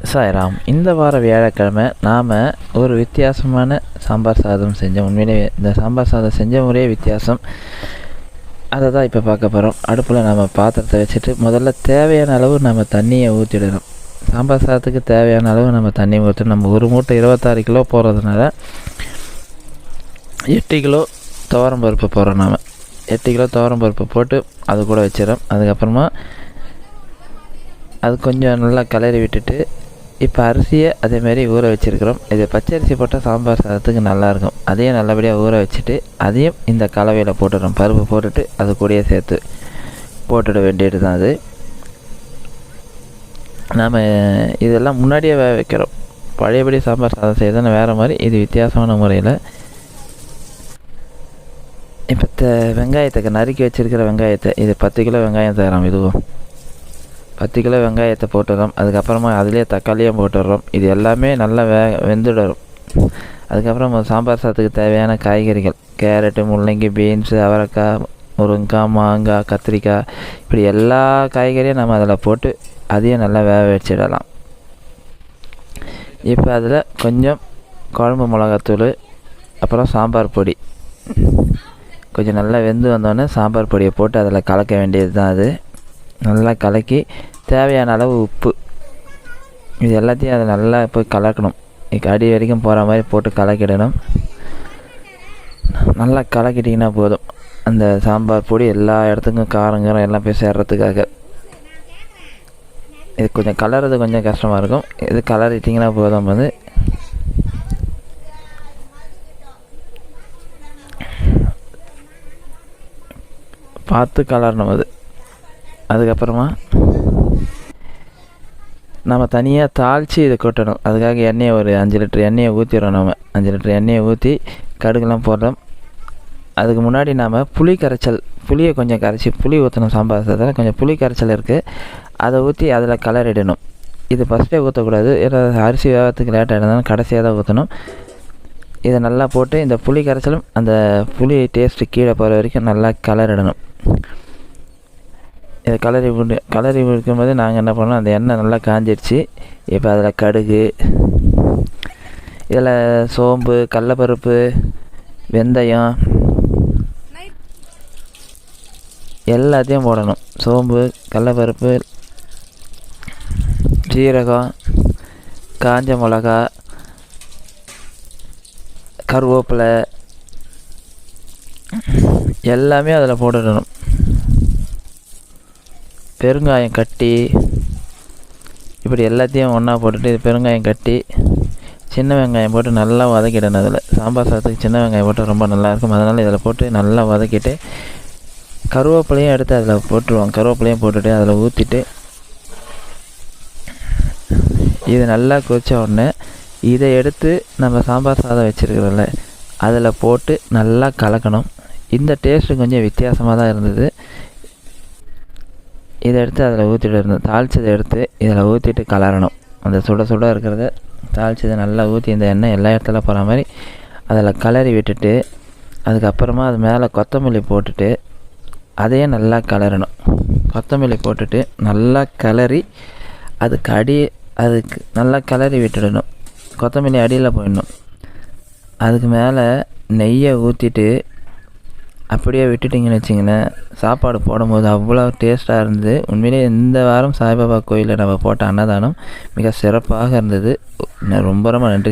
சாய்ராம் இந்த வார வியாழக்கிழமை நாம் ஒரு வித்தியாசமான சாம்பார் சாதம் செஞ்சோம். உண்மையிலே இந்த சாம்பார் சாதம் செஞ்ச முறையே வித்தியாசம் அதை தான் இப்போ பார்க்க போகிறோம் அடுப்பில் நம்ம பாத்திரத்தை வச்சுட்டு முதல்ல தேவையான அளவு நம்ம தண்ணியை ஊற்றிடணும் சாம்பார் சாதத்துக்கு தேவையான அளவு நம்ம தண்ணி ஊற்றணும் நம்ம ஒரு மூட்டை இருபத்தாறு கிலோ போகிறதுனால எட்டு கிலோ துவரம் பருப்பு போடுறோம் நாம். எட்டு கிலோ துவரம் பருப்பு போட்டு அது கூட வச்சிடறோம். அதுக்கப்புறமா அது கொஞ்சம் நல்லா கிளறி விட்டுட்டு இப்போ அரிசியை அதேமாரி ஊற வச்சுருக்கிறோம். இது பச்சை அரிசி போட்டால் சாம்பார் சாதத்துக்கு நல்லாயிருக்கும். அதையும் நல்லபடியாக ஊற வச்சுட்டு அதையும் இந்த கலவையில் போட்டுடுறோம். பருப்பு போட்டுட்டு அது கூடயே சேர்த்து போட்டுட வேண்டியது தான் அது. நாம் இதெல்லாம் முன்னாடியே வேக வைக்கிறோம். பழையபடி சாம்பார் சாதம் செய்தோன்னு வேறு மாதிரி இது வித்தியாசமான முறையில். இப்போ த வெங்காயத்துக்கு நறுக்கி வச்சுருக்கிற வெங்காயத்தை இது பத்து கிலோ வெங்காயம் தரோம் இதுவும் பத்து கிலோ வெங்காயத்தை போட்டுடுறோம். அதுக்கப்புறமா அதிலே தக்காளியும் போட்டுடுறோம். இது எல்லாமே நல்லா வே வெந்துடும் அதுக்கப்புறம் சாம்பார் சாதத்துக்கு தேவையான காய்கறிகள். கேரட்டு முள்ளங்கி பீன்ஸு அவரைக்காய் முருங்கைக்காய் மாங்காய் கத்திரிக்காய். இப்படி எல்லா காய்கறியும் நம்ம அதில் போட்டு அதையும் நல்லா வேக வச்சிடலாம். இப்போ அதில் கொஞ்சம் குழம்பு மிளகாத்தூள் அப்புறம் சாம்பார் பொடி. கொஞ்சம் நல்லா வெந்து வந்தோடனே சாம்பார் பொடியை போட்டு அதில் கலக்க வேண்டியது தான் அது. நல்லா கலக்கி தேவையான அளவு உப்பு. இது எல்லாத்தையும் அதை நல்லா போய் கலக்கணும். அடி வரைக்கும் போகிற மாதிரி போட்டு கலக்கிடணும். நல்லா கலக்கிட்டிங்கன்னா போதும். அந்த சாம்பார் பொடி எல்லா இடத்துக்கும் காரங்காரம் எல்லாம் போய் சேர்றதுக்காக. இது கொஞ்சம் கலர்றது கொஞ்சம் கஷ்டமாக இருக்கும். இது கலரிட்டிங்கன்னா போதும் வந்து. பார்த்து கலரணும் அது. அதுக்கப்புறமா நம்ம தனியாக தாளித்து இதை கொட்டணும். அதுக்காக எண்ணெயை ஒரு அஞ்சு லிட்டர் எண்ணெயை ஊற்றிடுறோம் நம்ம அஞ்சு லிட்டர் எண்ணெயை ஊற்றி கடுகுலாம் போடுறோம் அதுக்கு முன்னாடி நாம் புளி கரைச்சல் புளியை கொஞ்சம் கரைச்சி புளி ஊற்றணும் சாம்பார் சாதத்தில் கொஞ்சம் புளி கரைச்சல் இருக்குது அதை ஊற்றி அதில் கலரிடணும் இது ஃபஸ்ட்டே ஊற்றக்கூடாது ஏன்னா அரிசி வேகத்துக்கு லேட்டாக இருந்தாலும் கடைசியாக தான் ஊற்றணும் இதை நல்லா போட்டு இந்த புளி கரைச்சலும் அந்த புளி டேஸ்ட்டு கீழே போகிற வரைக்கும் நல்லா கலரிடணும் இதை கலரி விட்டு கலரி விடுக்கும்போது நாங்கள் என்ன பண்ணோம் அந்த எண்ணெய் நல்லா காஞ்சிடுச்சு இப்போ அதில் கடுகு இதில் சோம்பு கடலப்பருப்பு வெந்தயம் எல்லாத்தையும் போடணும். சோம்பு கடலப்பருப்பு சீரகம் காஞ்ச மிளகா கருவேப்பிலை எல்லாமே அதில் போட்டுடணும். பெருங்காயம் கட்டி இப்படி எல்லாத்தையும் ஒன்றா போட்டுட்டு இது பெருங்காயம் கட்டி சின்ன வெங்காயம் போட்டு நல்லா வதக்கிடணும் அதில். சாம்பார் சாதத்துக்கு சின்ன வெங்காயம் போட்டு ரொம்ப நல்லாயிருக்கும். அதனால் இதில் போட்டு நல்லா வதக்கிட்டு கருவேப்பிலையும் எடுத்து அதில் போட்டுருவோம். கருவேப்பிலையும் போட்டுட்டு அதில் ஊற்றிட்டு இது நல்லா கொதிச்ச உடனே இதை எடுத்து நம்ம சாம்பார் சாதம் வச்சுருக்கிறோம்ல அதில் போட்டு நல்லா கலக்கணும். இந்த டேஸ்ட்டு கொஞ்சம் வித்தியாசமாக தான் இருந்தது. இதை எடுத்து அதில் ஊற்றிட்டு இருந்தோம் தாளிச்சதை எடுத்து இதில் ஊற்றிட்டு கலரணும். அந்த சுட சுட இருக்கிறத தாளிச்சதை நல்லா ஊற்றி இந்த எண்ணெய் எல்லா இடத்துல போகிற மாதிரி அதில் கலரி விட்டுட்டு அதுக்கப்புறமா அது மேலே கொத்தமல்லி போட்டுட்டு அதையே நல்லா கலரணும் கொத்தமல்லி போட்டுட்டு நல்லா கிளறி அதுக்கு அடி அதுக்கு நல்லா கிளறி விட்டுடணும். கொத்தமல்லி அடியில் போயிடணும். அதுக்கு மேலே நெய்யை ஊற்றிட்டு அப்படியே விட்டுட்டிங்கன்னு வச்சிங்களேன் சாப்பாடு போடும்போது அவ்வளோ டேஸ்ட்டாக இருந்தது. உண்மையிலே இந்த வாரம் சாய்பாபா கோயிலில் நம்ம போட்ட அன்னதானம் மிக சிறப்பாக இருந்தது. ரொம்ப ரொம்ப நன்றி.